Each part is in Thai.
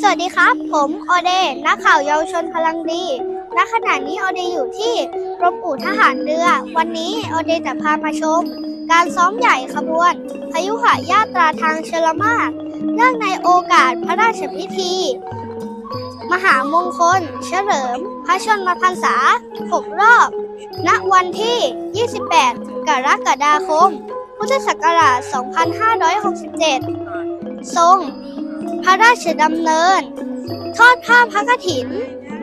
สวัสดีครับ ผมออเด นักข่าวเยาวชนพลังดี ณ ขณะนี้ออเดอยู่ที่กรมอู่ทหารเรือ วันนี้ออเดจะพามาชม การซ้อมใหญ่ขบวน พยุหายาตราทางชลมากเนื่องในโอกาสพระราชพิธี มหามงคล เฉลิม พระชนมพรรษา 6 รอบ ณ วันที่ 28 กรกฎาคม พุทธศักราช 2567 ทรง พระราชดำเนิน ทอดผ้าพระกฐิน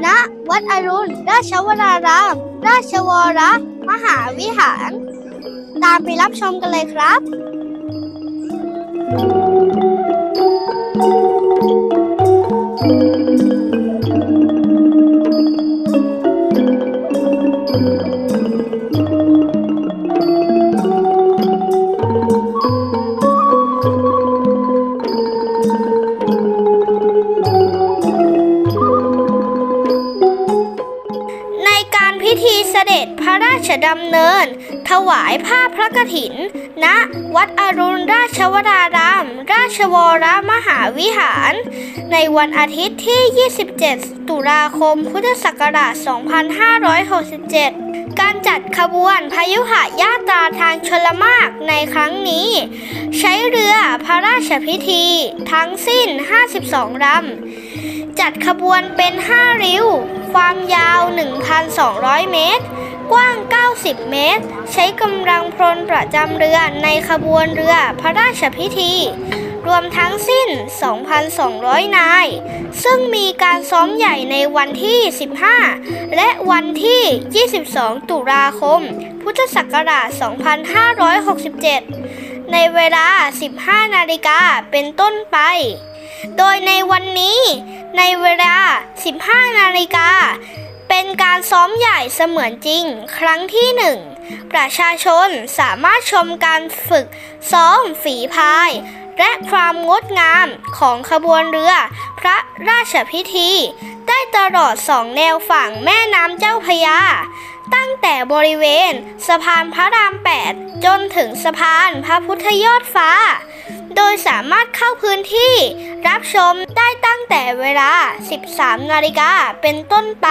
ณ วัดอรุณ ราชวราราม ราชวรมหาวิหาร ตามไปรับชมกันเลยครับใน ด็จพระราชดำเนิน ถวายผ้าพระกฐิน ณ วัดอรุณราชวราราม ราชวรมหาวิหาร ในวันอาทิตย์ที่ 27 ตุลาคม พุทธศักราช 2567 การจัดขบวนพายุหายาตราทางชลมากในครั้งนี้ ใช้เรือพระราชพิธี ทั้งสิ้น 52ลำ จัดขบวนเป็น 5 ริ้ว ความยาว 1,200 เมตร กว้าง 90 เมตร ใช้กำลังพลประจำเรือในขบวนเรือพระราชพิธี รวมทั้งสิ้น 2,200 นาย ซึ่งมีการซ้อมใหญ่ในวันที่ 15 และวันที่ 22 ตุลาคม พุทธศักราช 2567 ในเวลา 15 นาฬิกาเป็นต้นไป โดยในวันนี้ในเวลา 15 นาฬิกา เป็นการซ้อมใหญ่เสมือนจริง ครั้งที่หนึ่งประชาชนสามารถชมการฝึกซ้อมฝีพาย และความงดงามของขบวนเรือ พระราชพิธี ได้ตลอดสองแนวฝั่งแม่น้ำเจ้าพยาตั้งแต่บริเวณ สะพานพระราม 8 จนถึงสะพานพระพุทธยอดฟ้า โดยสามารถเข้าพื้นที่รับชมได้ตั้งแต่เวลา 13 นาฬิกาเป็นต้นไป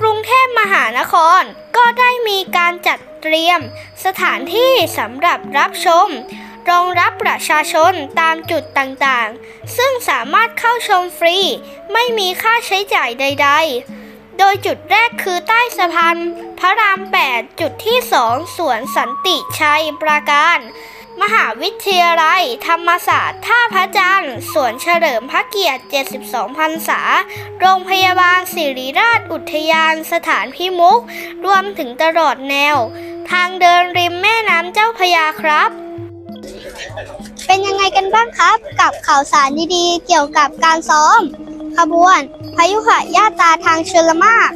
กรุงเทพมหานครก็ได้มีการจัดเตรียมสถานที่สำหรับรับชม รองรับประชาชนตามจุดต่างๆ ซึ่งสามารถเข้าชมฟรี ไม่มีค่าใช้จ่ายใด ๆโดยจุดแรกคือใต้สะพานพระราม 8 จุดที่ 2 สวนสันติชัยปราการ วิทยาลัย ธรรมศาสตร์ท่าพระจันทร์สวนเฉลิมพระเกียรติ 72พรรษา โรงพยาบาลศิริราชอุทยานสถานพิมุก รวมถึงตลอดแนว ทางเดินริมแม่น้ำเจ้าพยาครับ เป็นยังไงกันบ้างครับ กับข่าวสารดีๆ เกี่ยวกับการซ้อม ขบวน พยุหะญาตาทางชลมาก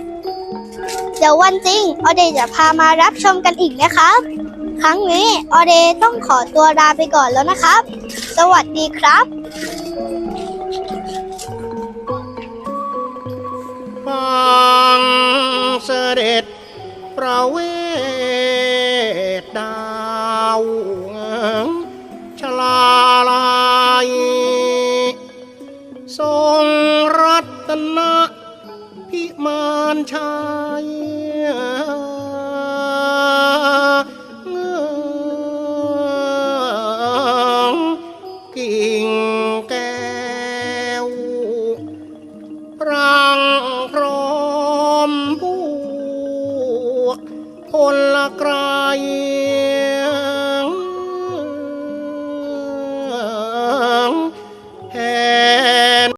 เดี๋ยววันจริงออเดย์จะพามารับชมกันอีกนะครับ ครั้งนี้ออเดย์ต้องขอตัวลาไปก่อนแล้วนะครับ สวัสดีครับฟังเสด็จประเวทดาวชลาลายทรงรัตนะพิมานชัย